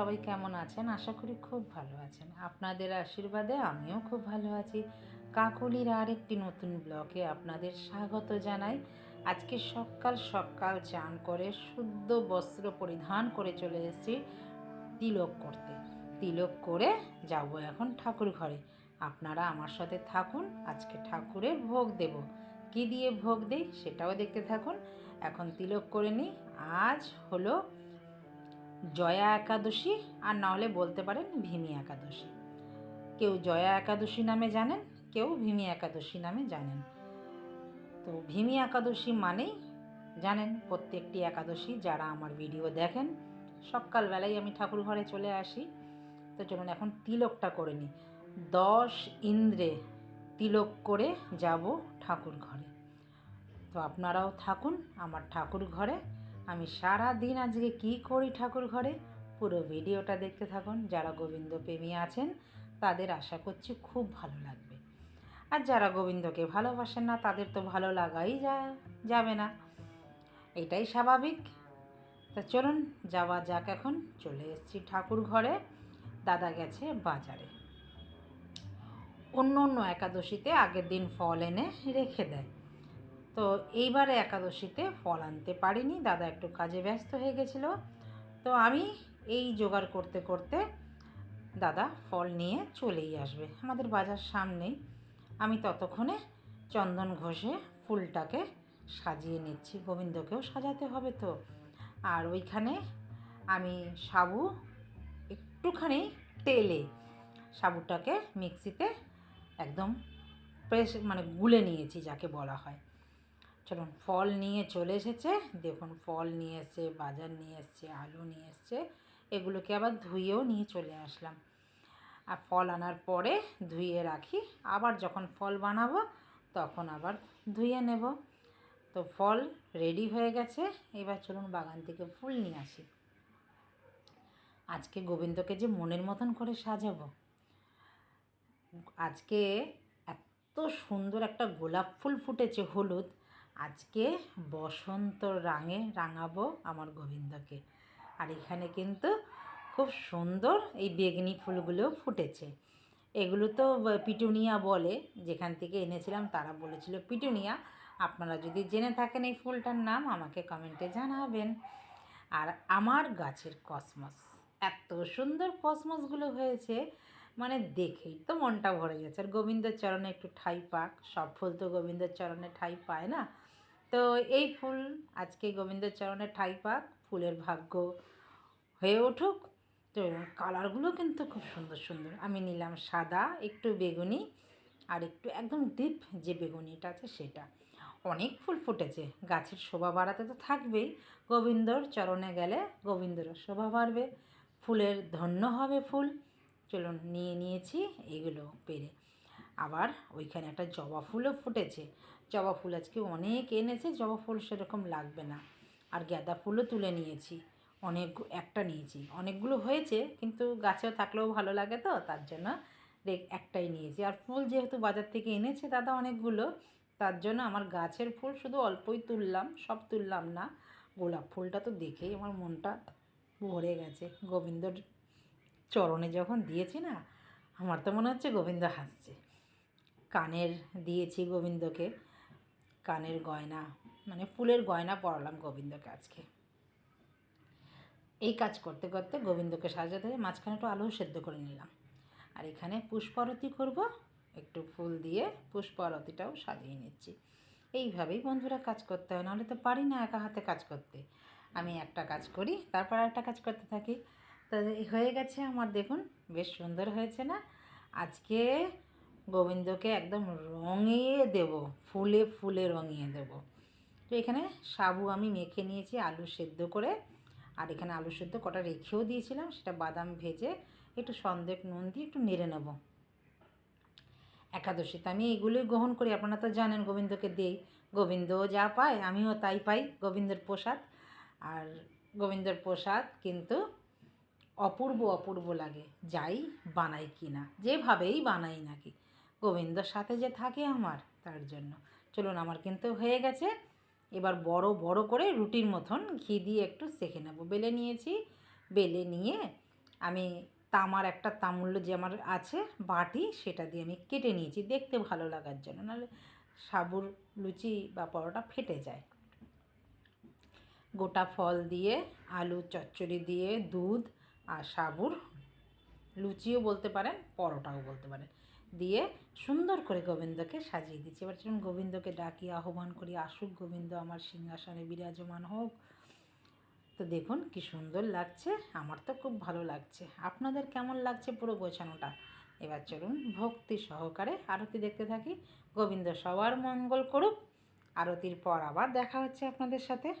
সবাই কেমন আছেন? আশা করি খুব ভালো আছেন। আপনাদের আশীর্বাদে আমিও খুব ভালো আছি। কাকলির আরেকটি নতুন ব্লকে আপনাদের স্বাগত জানাই। আজকে সকাল সকাল চান করে শুদ্ধ বস্ত্র পরিধান করে চলে এসেছি তিলক করতে। তিলক করে যাব এখন ঠাকুর ঘরে। আপনারা আমার সাথে থাকুন, আজকে ঠাকুরের ভোগ দেব। কি দিয়ে ভোগ দেই সেটাও দেখতে থাকুন। এখন তিলক করে নিই। আজ হলো জয়া একাদশী, আর না হলে বলতে পারেন ভীমি একাদশী। কেউ জয়া একাদশী নামে জানেন, কেউ ভীমি একাদশী নামে জানেন। তো ভীমি একাদশী মানেই, জানেন প্রত্যেকটি একাদশী যারা আমার ভিডিও দেখেন, সকালবেলায় আমি ঠাকুর ঘরে চলে আসি। তো চলুন এখন তিলকটা করে নিই। দশ ইন্দ্রে তিলক করে যাব ঠাকুর ঘরে। তো আপনারাও থাকুন আমার ঠাকুর ঘরে। আমি সারা দিন আজকে কি করি ঠাকুর ঘরে? পুরো ভিডিওটা দেখতে থাকুন। যারা গোবিন্দ প্রেমী আছেন, তাদের আশা করছি খুব ভালো লাগবে। আর যারা গোবিন্দকে ভালোবাসেন না, তাদের তো ভালো লাগাই যা, যাবে না। এটাই স্বাভাবিক। তা চলুন, যাওয়া যাক এখন। চলে এসেছি ঠাকুর ঘরে। দাদা গেছে বাজারে। অন্য অন্য একাদশীতে আগের দিন ফল এনে রেখে দেয়। তো এইবারে একাদশীতে ফল আনতে পারিনি, দাদা একটু কাজে ব্যস্ত হয়ে গেছিল। তো আমি এই জোগাড় করতে করতে দাদা ফল নিয়ে চলেই আসবে, আমাদের বাজার সামনেই আমি ততক্ষণে চন্দন ঘষে ফুলটাকে সাজিয়ে নিচ্ছি, গোবিন্দকেও সাজাতে হবে তো। আর ওইখানে আমি সাবু একটুখানি তেলে, সাবুটাকে মিক্সিতে একদম প্রেস মানে গুলে নিয়েছি, যাকে বলা হয়। চলুন, ফল নিয়ে চলে এসেছে। দেখুন, ফল নিয়ে এসছে, বাজার নিয়ে এসছে, আলু নিয়ে এসছে। এগুলোকে আবার ধুয়েও নিয়ে চলে আসলাম। আর ফল আনার পরে ধুয়ে রাখি। আবার যখন ফল বানাবো, তখন আবার ধুয়ে নেব। তো ফল রেডি হয়ে গেছে। এবার চলুন বাগান থেকে ফুল নিয়ে আসি। আজকে গোবিন্দকে যে মনের মতন করে সাজাবো। আজকে এত সুন্দর একটা গোলাপ ফুল ফুটেছে হলুদ। আজকে বসন্ত রাঙে রাঙাবো আমার গোবিন্দকে। আর এখানে কিন্তু খুব সুন্দর এই বেগনি ফুলগুলো ফুটেছে। এগুলো তো পিটুনিয়া বলে, যেখান থেকে এনেছিলাম তারা বলেছিল, পিটুনিয়া, আপনারা যদি জেনে থাকেন এই ফুলটার নাম, আমাকে কমেন্টে জানাবেন। আর আমার গাছের কসমস, এত সুন্দর কসমসগুলো হয়েছে মানে দেখেই তো মনটা ভরে গেছে। আর গোবিন্দের চরণে একটু ঠাই পাক, সব ফুল তো গোবিন্দের চরণে ঠাই পায় না? তো এই ফুল আজকে গোবিন্দের চরণে ঠাই পাক ফুলের ভাগ্য হয়ে উঠুক। তো কালারগুলো কিন্তু খুব সুন্দর সুন্দর। আমি নিলাম সাদা, একটু বেগুনি আর একটু একদম ডিপ যে বেগুনিটা আছে সেটা। অনেক ফুল ফুটেছে। গাছের শোভা বাড়াতে তো থাকবেই। গোবিন্দর চরণে গেলে গোবিন্দরও শোভা বাড়বে। ফুলের ধন্য হবে ফুল। চলুন নিয়ে নিয়েছি, এগুলো পেরে। আবার ওইখানে একটা জবা ফুলও ফুটেছে। জবা ফুল আজকে অনেক এনেছে, জবা ফুল সেরকম লাগবে না। আর গাঁদা ফুলও তুলে নিয়েছি, অনেক একটা নিয়েছি। অনেকগুলো হয়েছে, কিন্তু গাছেও থাকলেও ভালো লাগে তো, তার জন্য একটাই নিয়েছি। আর ফুল যেহেতু বাজার থেকে এনেছে দাদা অনেকগুলো, তার জন্য আমার গাছের ফুল শুধু অল্পই তুললাম, সব তুললাম না। গোলাপ ফুলটা তো দেখেই আমার মনটা ভরে গেছে। গোবিন্দর চরণে যখন দিয়েছি না, আমার তো মনে হচ্ছে গোবিন্দ হাসছে। কানের দিয়েছি গোবিন্দকে। কানের গয়না মানে ফুলের গয়না পরালাম গোবিন্দকে আজকে। এই কাজ করতে করতে গোবিন্দকে সাজাতে মাঝখানে একটু আলু সেদ্ধ করে নিলাম। আর এখানে পুষ্পারতি করব, একটু ফুল দিয়ে পুষ্পারতিটাও সাজিয়ে নিচ্ছি। এইভাবেই বন্ধুরা কাজ করতে হয়, নাহলে তো পারি না একা হাতে কাজ করতে। আমি একটা কাজ করি, তারপর একটা কাজ করতে থাকি। তো হয়ে গেছে আমার, দেখুন, বেশ সুন্দর হয়েছে না? আজকে গোবিন্দকে একদম রঙিয়ে দেব, ফুলে ফুলে রঙিয়ে দেব। তো এখানে সাবু আমি মেখে নিয়েছি, আলু সেদ্ধ করে। আর এখানে আলু সেদ্ধ কটা রেখেও দিয়েছিলাম, সেটা বাদাম ভেজে একটু সন্দেহ নুন দিয়ে একটু নেড়ে নেব। একাদশীতে আমি এইগুলোই গ্রহণ করি, আপনারা তো জানেন গোবিন্দকে দেই। গোবিন্দও যা পায়, আমিও তাই পাই, গোবিন্দর প্রসাদ। আর গোবিন্দর প্রসাদ কিন্তু অপূর্ব অপূর্ব লাগে, যাই বানাই কি না যেভাবেই বানাই নাকি। গোবিন্দর সাথে যে থাকে আমার, তার জন্য। চলুন, আমার কিন্তু হয়ে গেছে। এবার বড় বড় করে রুটির মতন ঘি দিয়ে একটু সেঁকে নেব। বেলে নিয়েছি। বেলে নিয়ে আমি তামার একটা তামুল্য যে আমার আছে, বাটি, সেটা দিয়ে আমি কেটে নিয়েছি। দেখতে ভালো লাগার জন্য, নাহলে সাবুর লুচি বা পরোটা ফেটে যায়। গোটা ফল দিয়ে, আলু, চচ্চড়ি দিয়ে, দুধ আর সাবুর লুচিও বলতে পারেন, পরোটাও বলতে পারেন। দিয়ে সুন্দর করে গোবিন্দকে সাজিয়ে দিচ্ছি। এবার চলুন গোবিন্দকে ডাকি, আহ্বান করি, আসুক গোবিন্দ আমার সিংহাসনে বিরাজমান হোক। তো দেখুন কি সুন্দর লাগছে, আমার তো খুব ভালো লাগছে। আপনাদের কেমন লাগছে পুরো গোছানোটা? এবার চলুন ভক্তি সহকারে আরতি দেখতে থাকি। গোবিন্দ সবার মঙ্গল করুক। আরতির পর আবার দেখা হচ্ছে আপনাদের সাথে।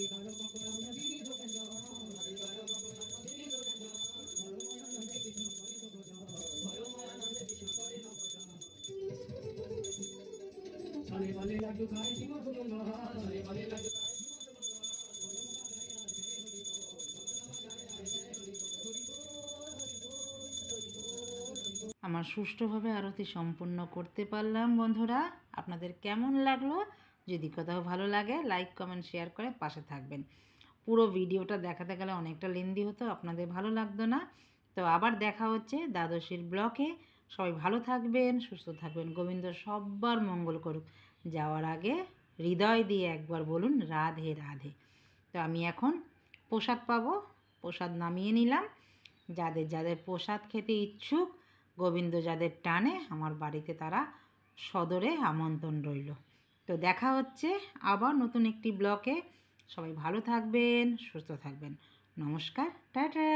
আমার সুষ্ঠুভাবে আরতি সম্পূর্ণ করতে পারলাম বন্ধুরা। আপনাদের কেমন লাগল? যদি কোথাও ভালো লাগে লাইক কমেন্ট শেয়ার করে পাশে থাকবেন। পুরো ভিডিওটা দেখাতে গেলে অনেকটা লেন্দি হতো, আপনাদের ভালো লাগতো না। তো আবার দেখা হচ্ছে দ্বাদশীর ব্লকে সবাই ভালো থাকবেন, সুস্থ থাকবেন। গোবিন্দ সব্বার মঙ্গল করুক। যাওয়ার আগে হৃদয় দিয়ে একবার বলুন, রাধে রাধে। তো আমি এখন প্রসাদ পাবো, প্রসাদ নামিয়ে নিলাম। যাদের যাদের প্রসাদ খেতে ইচ্ছুক, গোবিন্দ যাদের টানে, আমার বাড়িতে তারা সদরে আমন্ত্রণ রইল। তো দেখা হচ্ছে আবার নতুন একটি ব্লকে। সবাই ভালো থাকবেন সুস্থ থাকবেন। নমস্কার টাটা!